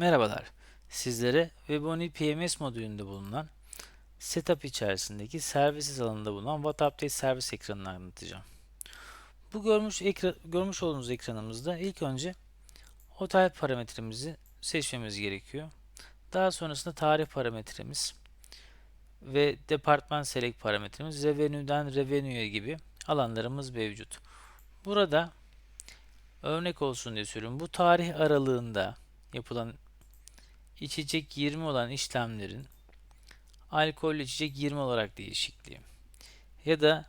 Merhabalar. Sizlere Weboni PMS modülünde bulunan Setup içerisindeki Services alanında bulunan What Update servis ekranını anlatacağım. Bu görmüş, ekra görmüş olduğunuz ekranımızda ilk önce otel parametremizi seçmemiz gerekiyor. Daha sonrasında tarih parametremiz ve Department Select parametremiz Revenue'den Revenue'ye gibi alanlarımız mevcut. Burada örnek olsun diye söylüyorum. Bu tarih aralığında yapılan içecek 20 olan işlemlerin alkollü içecek 20 olarak değişikliği ya da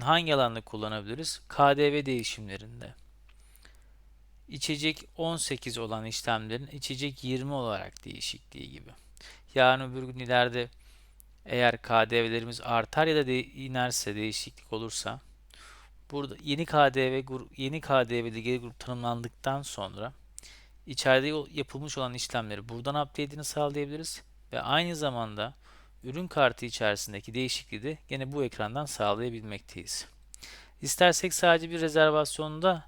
hangi alanda kullanabiliriz? KDV değişimlerinde. İçecek 18 olan işlemlerin içecek 20 olarak değişikliği gibi. Yarın öbür gün ileride eğer KDV'lerimiz artar ya da de inerse değişiklik olursa burada yeni KDV yeni KDV'li geri grup tanımlandıktan sonra içeride yapılmış olan işlemleri buradan update'ini sağlayabiliriz ve aynı zamanda ürün kartı içerisindeki değişikliği de gene bu ekrandan sağlayabilmekteyiz. İstersek sadece bir rezervasyonda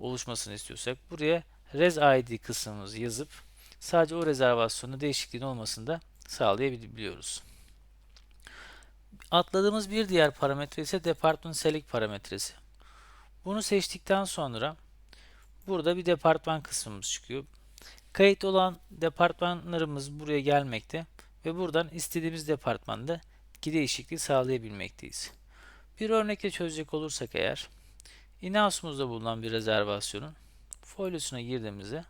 oluşmasını istiyorsak buraya Res ID kısmımızı yazıp sadece o rezervasyonda değişikliğin olmasını da sağlayabiliyoruz. Atladığımız bir diğer parametre ise Department Select parametresi. Bunu seçtikten sonra Burada bir departman kısmımız çıkıyor. Kayıt olan departmanlarımız buraya gelmekte ve buradan istediğimiz departmanda değişikliği sağlayabilmekteyiz. Bir örnekle çözecek olursak eğer Inaus'umuzda bulunan bir rezervasyonun folyosuna girdiğimizde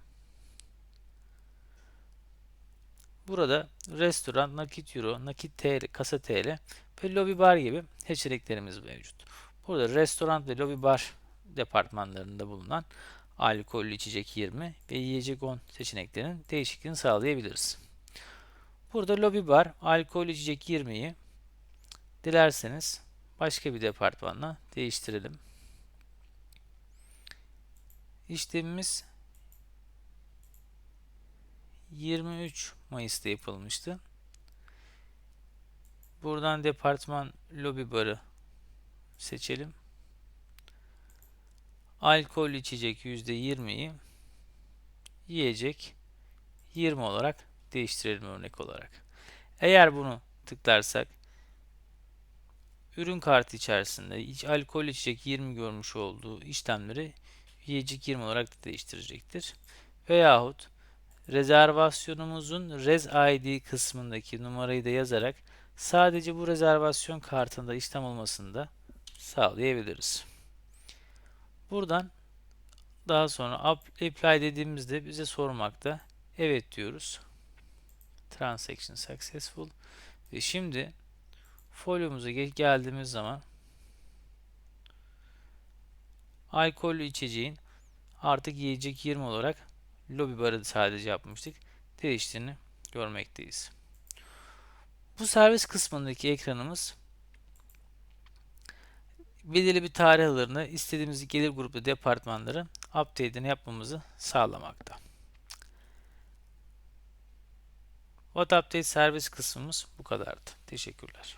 burada restoran, nakit euro, nakit TL, kasa TL ve lobby bar gibi seçeneklerimiz mevcut. Burada restoran ve lobby bar departmanlarında bulunan alkollü içecek 20 ve yiyecek 10 seçeneklerinin değişikliğini sağlayabiliriz. Burada lobi bar alkollü içecek 20'yi dilerseniz başka bir departmanla değiştirelim. İşlemimiz 23 Mayıs'ta yapılmıştı. Buradan departman lobi barı seçelim alkol içecek %20'yi yiyecek 20 olarak değiştirelim örnek olarak. Eğer bunu tıklarsak ürün kartı içerisinde iç alkol içecek 20 görmüş olduğu işlemleri yiyecek 20 olarak değiştirecektir. Veyahut rezervasyonumuzun Res ID kısmındaki numarayı da yazarak sadece bu rezervasyon kartında işlem olmasını da sağlayabiliriz. Buradan daha sonra apply dediğimizde bize sormakta. Evet diyoruz. Transaction successful. Ve şimdi folyomuza geldiğimiz zaman alkollü içeceğin artık yiyecek 20 olarak lobby barı sadece yapmıştık. Değiştiğini görmekteyiz. Bu servis kısmındaki ekranımız belirli bir tarih aralarında istediğimiz gelir grubu departmanların update'ini yapmamızı sağlamakta. What Update servis kısmımız bu kadardı. Teşekkürler.